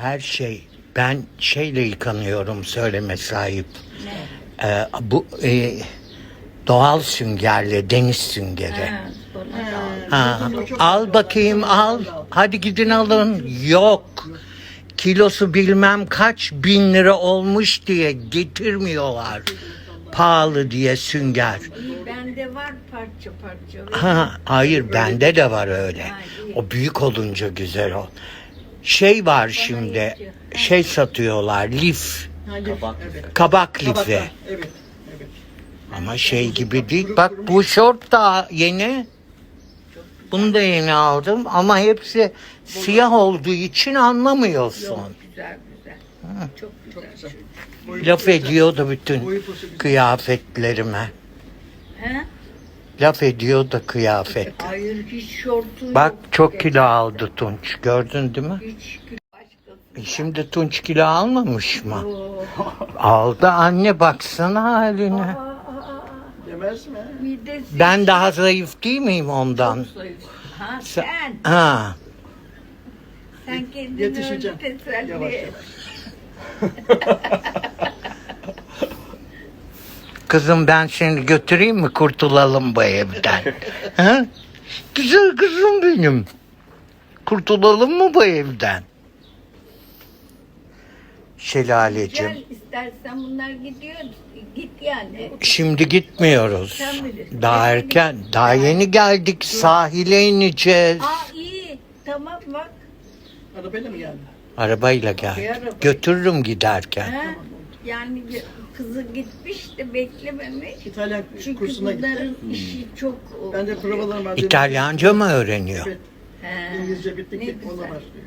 Her şey. Ben şeyle yıkanıyorum söyleme sahip. Ne? Ee, bu e, doğal süngerle, deniz süngeri. Ha. Ha, al bakayım al. Hadi gidin alın. Yok. Kilosu bilmem kaç bin lira olmuş diye getirmiyorlar. Pahalı diye sünger. İyi, bende var parça parça. Ha, hayır bende de var öyle. O büyük olunca güzel o. Şey var şimdi. yetiyor. Şey satıyorlar lif. Kabak. Evet. Kabak lifi. Evet. Evet. Ama şey gibi değil. Bak bu şort da yeni. Bunu da yeni aldım ama hepsi siyah olduğu için anlamıyorsun. Güzel güzel. Çok güzel. Çok güzel. Laf ediyordu bütün Boyu posu güzel. kıyafetlerime. He? Laf ediyordu kıyafet. Hayır hiç şortu Bak çok kilo aldı Tunç. Gördün değil mi? Hiç. E Şimdi Tunç kilo almamış mı? Oo. Aldı anne baksana haline. Demez mi? Midesi Ben daha zayıf değil miyim ondan? çok zayıf. Ha Sen- sen. Ha. Sen kendini Yetişeceğim. öyle teselli Yavaş et. yavaş. Kızım ben seni götüreyim mi kurtulalım bu evden? ha? Güzel kızım benim. Kurtulalım mı bu evden? Şelaleciğim. Gel istersen bunlar gidiyor. Git yani. Şimdi gitmiyoruz. Sen bilirsin. Daha erken. Daha yeni geldik. Sahile ineceğiz. Aa iyi. Tamam bak. Arabayla mı geldi? Arabayla gel. Götürürüm giderken. Ha? Yani kızı gitmiş de beklememiş. İtalyan Çünkü kursuna gitti. bunların işi çok... Ben de provalarım. İtalyanca mı öğreniyor? Evet. He. İngilizce bitti ki Ne ona başlıyor.